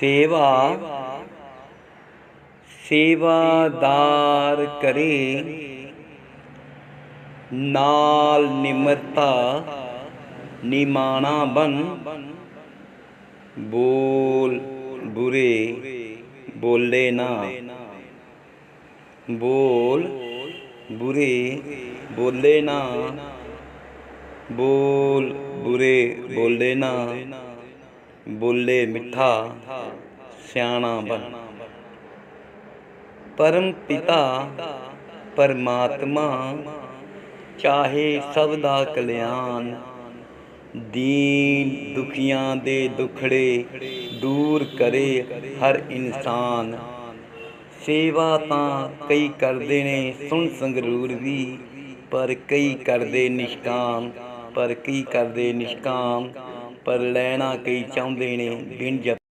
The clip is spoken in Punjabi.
ਸੇਵਾ ਸੇਵਾਦਾਰ ਕਰੇ, ਨਾਲ ਨਿਮਰਤਾ ਨਿਮਾਣਾ ਬਨ, ਬੋਲ ਬੁਰੇ ਬੋਲੇ ਨਾ। ਬੋਲ ਬੁਰੇ ਬੋਲੇ ਨਾ। ਬੋਲ ਬੁਰੇ ਬੋਲੇ ਨਾ। ਬੋਲੇ ਮਿੱਠਾ ਸਿਆਣਾ ਬਨ ਪਰਮ ਪਿਤਾ, ਪਰਮਾਤਮਾ, ਚਾਹੇ ਸਭ ਦਾ ਕਲਿਆਣ, ਦੀਨ ਦੁਖੀਆਂ ਦੇ ਦੁਖੜੇ ਦੂਰ ਕਰੇ ਹਰ ਇਨਸਾਨ। ਸੇਵਾ ਤਾਂ ਕਈ ਕਰਦੇ ਨੇ ਸੁਣ ਸੰਗਰੂਰ ਵੀ ਪਰ ਕਈ ਕਰਦੇ ਨਿਸ਼ਕਾਮ, ਪਰ ਕਈ ਕਰਦੇ ਨਿਸ਼ਕਾਮ। ਪਰ ਲੈਣਾ ਕਈ ਚਾਹੁੰਦੇ ਨੇ ਬਿਨ ਜਪ